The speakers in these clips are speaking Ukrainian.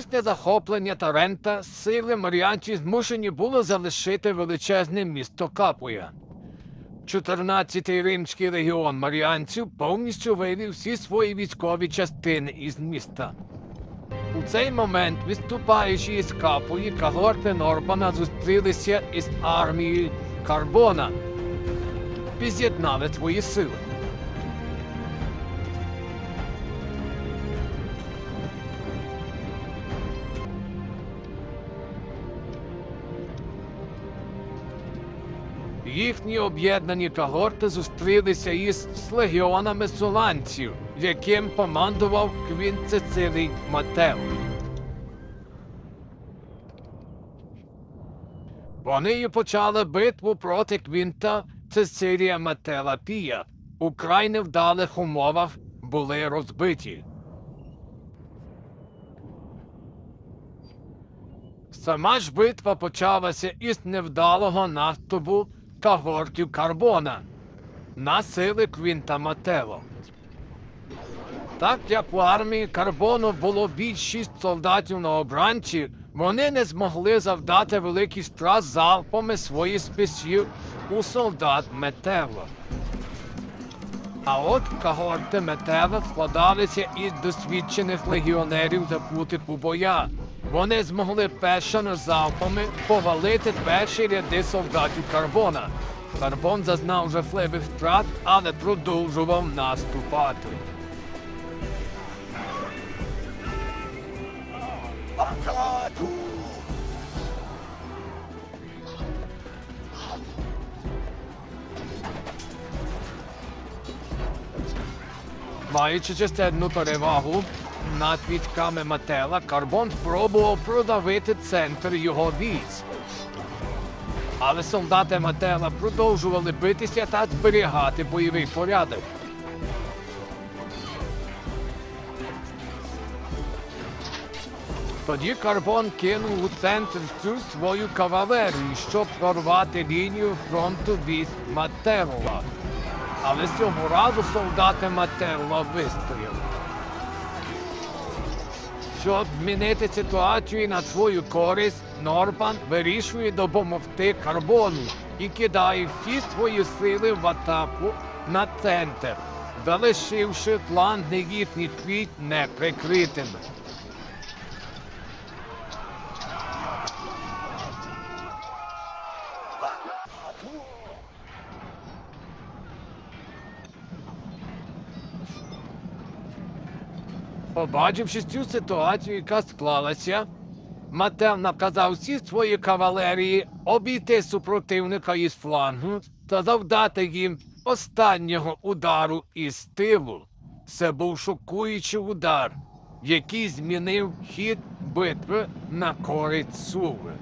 Після захоплення Тарента сили Маріанчі змушені були залишити величезне місто Капуя. 14-й римський легіон маріанців повністю вивів всі свої військові частини із міста. У цей момент, відступаючи із Капуї, когорти Норбана зустрілися із армією Карбона, під'єднали свої сили. Їхні об'єднані когорти зустрілися із легіонами суланців, яким командував Квінт Цицилій Матео. Вони й почали битву проти Квінта Цицилія Матела Пія. У край невдалих умовах були розбиті. Сама ж битва почалася із невдалого наступу когортів Карбона на сили Квінта Матело. Так як у армії Карбону було більшість солдатів на обранці, вони не змогли завдати великий страт залпами своїх списів у солдат Метело. А от когорти Метева складалися із досвідчених легіонерів запутих у боя. Вони змогли першими залпами повалити перші ряди солдатів Карбона. Карбон зазнав жахливих втрат, але продовжував наступати. Маючи численну перевагу над військами Матела, Карбон спробував продавити центр його військ. Але солдати Матела продовжували битися та зберігати бойовий порядок. Тоді Карбон кинув у центр всю свою кавалерію, щоб прорвати лінію фронту військ Мателла. Але цього разу солдати Мателла вистояли. Щоб змінити ситуацію на свою користь, Норбан вирішує допомогти Карбону і кидає всі свої сили в атаку на центр, залишивши фланги їхніх твіт неприкритими. Побачивши цю ситуацію, яка склалася, Матев наказав всі свої кавалерії обійти супротивника із флангу та завдати їм останнього удару із тилу. Це був шокуючий удар, який змінив хід битви на користь Суви.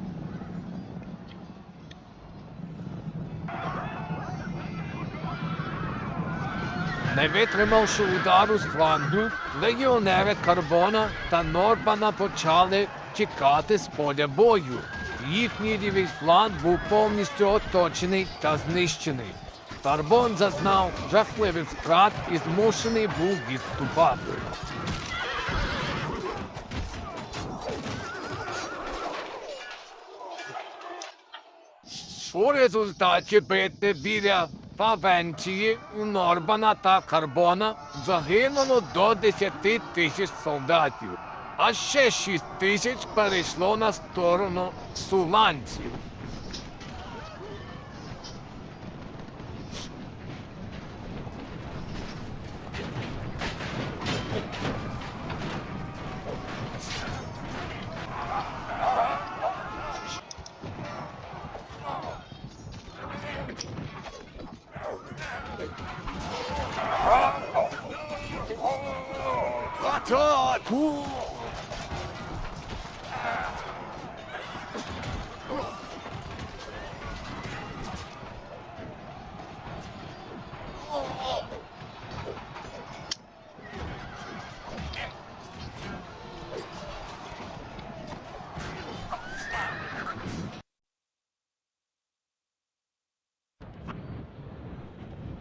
Не витримавши удару з флангу, легіонери Карбона та Норбана почали тікати з поля бою. Їхній лівий фланг був повністю оточений та знищений. Карбон зазнав жахливих втрат і змушений був відступати. У результаті битви біля Фавенції у Норбана та Карбона загинуло до 10 тисяч солдатів, а ще 6 тисяч перейшло на сторону суланців. Тату!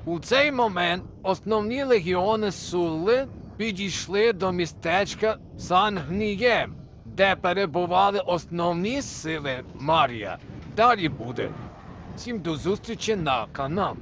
У цей момент основні легіони Сулли підійшли до містечка Сан-Гнієм, де перебували основні сили Марія. Далі буде. Всім до зустрічі на каналі.